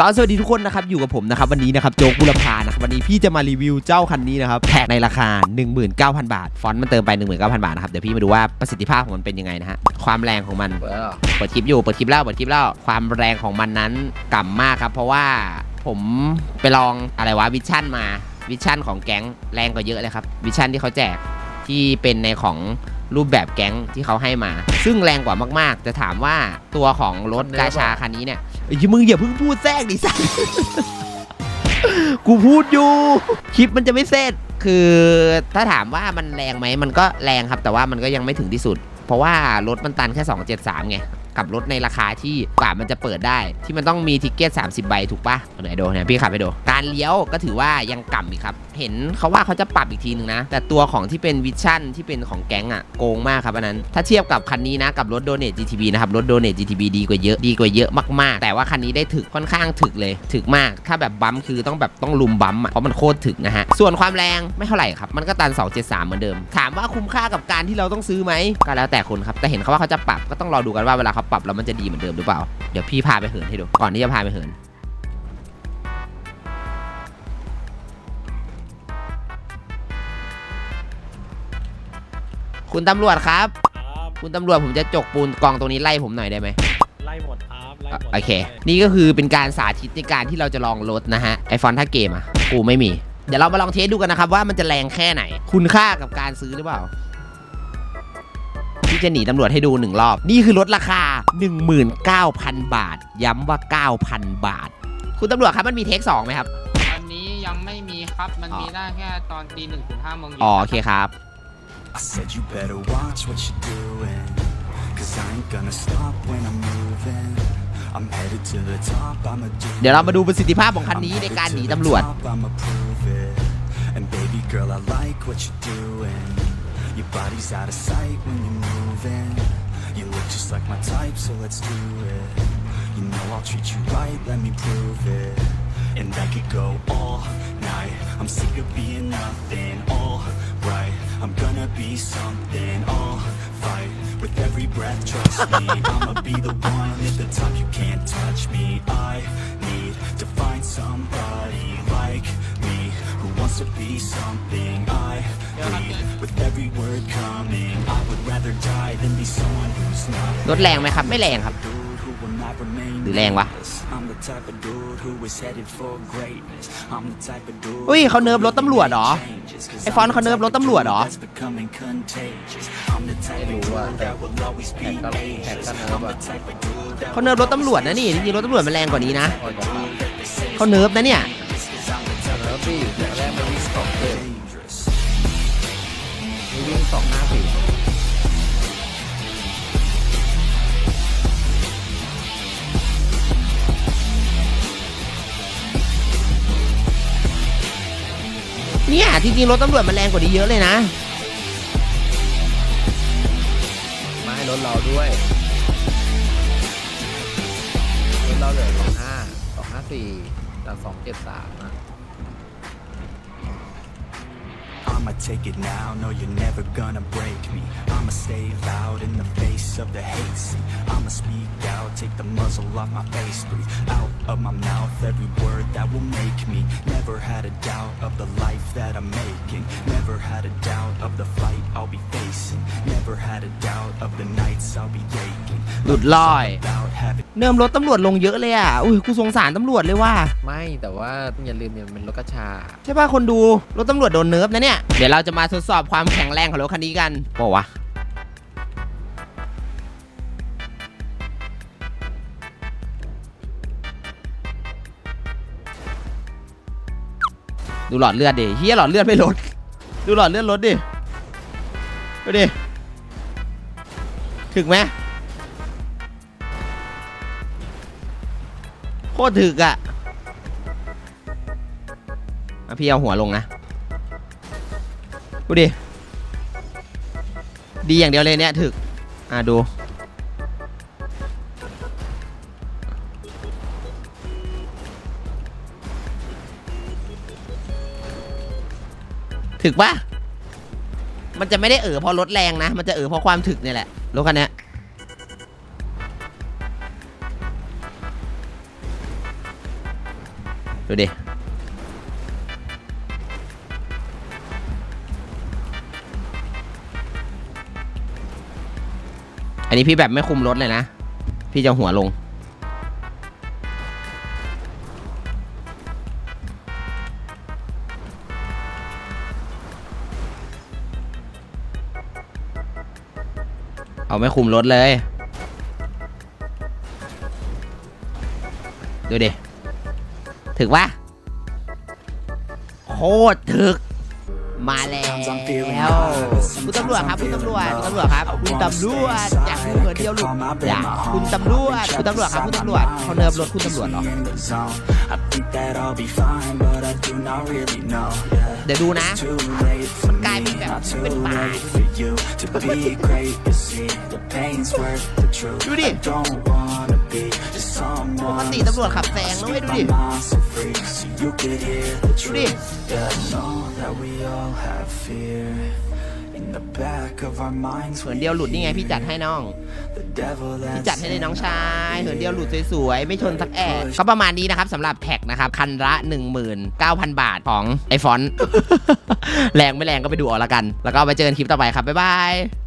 ก็สวัสดีทุกคนนะครับอยู่กับผมนะครับวันนี้นะครับโจ๊กบุรพานะครับวันนี้พี่จะมารีวิวเจ้าคันนี้นะครับแท็กในราคา 19,000 บาท ฟอนต์มันเติมไป 19,000 บาทนะครับเดี๋ยวพี่มาดูว่าประสิทธิภาพของมันเป็นยังไงนะฮะความแรงของมันเปิดแล้วเหรอเปิดคลิปอยู่เปิดคลิปแล้วเปิดคลิปแล้วความแรงของมันนั้นก่ำมากครับเพราะว่าผมไปลองอะไรวะวิชั่นมาวิชั่นของแก๊งแรงกว่าเยอะเลยครับวิชั่นที่เขาแจกที่เป็นในของรูปแบบแก๊งที่เขาให้มา ซึ่งแรงกว่ามาก ๆ จะถามว่าตัวของรถกาชาคันนี้เนี่ย ไอ้ยมึงอย่าเพิ่งพูดแทรกดิสัสกูพูดอยู่ คลิปมันจะไม่เสร็จ คือถ้าถามว่ามันแรงไหม มันก็แรงครับ แต่ว่ามันก็ยังไม่ถึงที่สุด เพราะว่ารถมันตันแค่ 273 ไง กับรถในราคาที่กว่ามันจะเปิดได้ ที่มันต้องมีทิกเก็ต 30 ใบถูกปะไหนดูเนี่ยพี่ขับไปดูการเลี้ยวก็ถือว่ายังก่ำอีกครับ เห็นเขาว่าเขาจะปรับอีกทีนึงนะ แต่ตัวของที่เป็นวิชั่นที่เป็นของแก๊งอะโกงมากครับอันนั้น ถ้าเทียบกับคันนี้นะกับรถโดเน t GTB นะครับรถโดเน t GTB ดีกว่าเยอะดีกว่าเยอะมากๆ แต่ว่าคันนี้ได้ถึกค่อนข้างถึกเลย ถึกมาก ถ้าแบบบัมคือต้องแบบต้องลุมบัมอะเพราะมันโคตรถึกนะฮะส่วนความแรงไม่เท่าไหร่ครับมันก็ตัน 273 เหมือนเดิม ถามว่าคุ้มค่ากับการที่เราต้องซื้อไหมก็แล้วแต่คนครับแต่เห็นเขาว่าเขาจะปรับก็ต้องรอดูกันว่าเวลาเขาปรับแล้วมันจะดีเหมือนเดิมหรือเปล่า เดี๋ยวพี่พาไปเหินให้ดู ก่อนที่จะพาไปเหิน คุณตำรวจครับ ครับคุณตำรวจผมจะจกปูนกองตรงนี้ไล่ผมหน่อยได้ไหม ไล่หมดครับไล่หมดโอเค นี่ก็คือเป็นการสาธิตในการที่เราจะลองรถนะฮะ ไอฟอนท่าเกมอะ กูไม่มี เดี๋ยวเรามาลองเทสดูกันนะครับว่ามันจะแรงแค่ไหน คุณค่ากับการซื้อหรือเปล่า ที่จะหนีตำรวจให้ดูหนึ่งรอบ นี่คือลดราคา 19,000 บาท ย้ำว่า 9,000 บาท คุณตำรวจครับมันมีเทคสองไหมครับ วันนี้ยังไม่มีครับ มันอ๋อมีได้แค่ตอนตีหนึ่งถึงห้าโมงเย็นอ๋อโอเคครับ I said you better watch what you're doing Cause I ain't gonna stop when I'm moving I'm headed to the top, I'ma do เดี๋ยวเรามาดูประสิทธิภาพของคันนี้ในการหนีตำรวจ I'ma prove it And baby girl, I like what you're doing Your body's out of sight when you're moving. You look just like my type, so let's do it. You know I'll treat you right, let me prove it. And I could go all night. I'm sick of being nothing, all right I'm gonna be something, all fight With every breath, trust me. I'ma be the one at the top, รถแรงไหมครับ ไม่แรงครับ dude who will not remain หรือแรงวะ nameless. I'm the type of dude who is headed for greatness. I'm the type of dude อุ้ยเขาเนิร์ฟรถตำรวจเหรอ ไอ้ฟอนต์เขาเนิร์ฟรถตำรวจเหรอ that's becoming contagious. I'm the type of ไม่รู้อะ dude that will always แท็ be กก็แท็ก ageless. ก็เนิร์ฟ I'm อะ the type of dude that เขาเนิร์ฟรถตำรวจนะนี่จริงๆรถตำรวจมันแรงกว่านี้นะโอ้ยจะมาเขาเนิร์ฟนะเนี่ยเนิร์ฟพี่ เนี่ยจริงๆรถตำรวจมันแรงกว่านี้เยอะเลยนะ มาให้รถเราด้วยรถเราเหลือสองห้าสองห้าสี่จากสองเจ็ดสามอะ I'ma take it now, no you're never gonna break me I'ma stay loud in the face of the hate see I'ma speak out, take the muzzle off my face Breathe out of my mouth every word that will make me Never had a doubt of the life that I'm making Never had a doubt of the fight I'll be facing Never had a doubt of the nights I'll be aching หลุดลอย About having เนิมรถตำรวจลงเยอะเลยอะ อุ้ย กูสงสารตำรวจเลยว่าไม่แต่ว่าอย่าลืมเนี่ยมันเป็นรถกระชา ใช่ป่ะคนดู รถตำรวจโดนเนิร์ฟนะเนี่ย เดี๋ยวเราจะมาทดสอบความแข็งแรงของรถคันนี้กันบอกวะ ดูหลอดเลือดดิเฮียหลอดเลือดไม่ลด ดูหลอดเลือดลดดิดูดิ ถึกไหมโคตรถึกอะอะพี่เอาหัวลงนะ ดูดิ ดีอย่างเดียวเลยเนี่ยถึก อะดู ถึกปะมันจะไม่ได้เออเพราะรถแรงนะ มันจะเออเพราะความถึกเนี่ยแหละ รถคันนี้ดูดิ อันนี้พี่แบบไม่คุมรถเลยนะ พี่จะหัวลง เอาไม่คุมรถเลย ดูดิ ถึกปะโคตรถึก มาแล้วคุณตำรวจครับคุณตำรวจคุณตำรวจครับคุณตำรวจอยากดูเหินเดียวหลุดอยากคุณตำรวจคุณตำรวจครับคุณตำรวจเขาเนิร์รถคุณตำรวจเหรอเดี๋ยวดูนะ Too late for me, Guy, we got- not too we got- late for you to be great. You see, the pain's worth the truth. Do it. I don't wanna be just ป someone. กติตำรวจขับแซงนะเว้ยดูดิ My mind เหินเดียวหลุดนี่ไงพี่จัดให้น้อง the devil พี่ that's จัดให้เลยน้องชายเหินเดียวหลุดสวยๆ ไม่ชนสักแอะก็ประมาณนี้นะครับสำหรับแท็กนะครับ คันละ 19,000 บาทของไอฟอน แรงไม่แรงก็ไปดูเอาละกัน แล้วก็ไปเจอกันคลิปต่อไปครับ บ๊ายบาย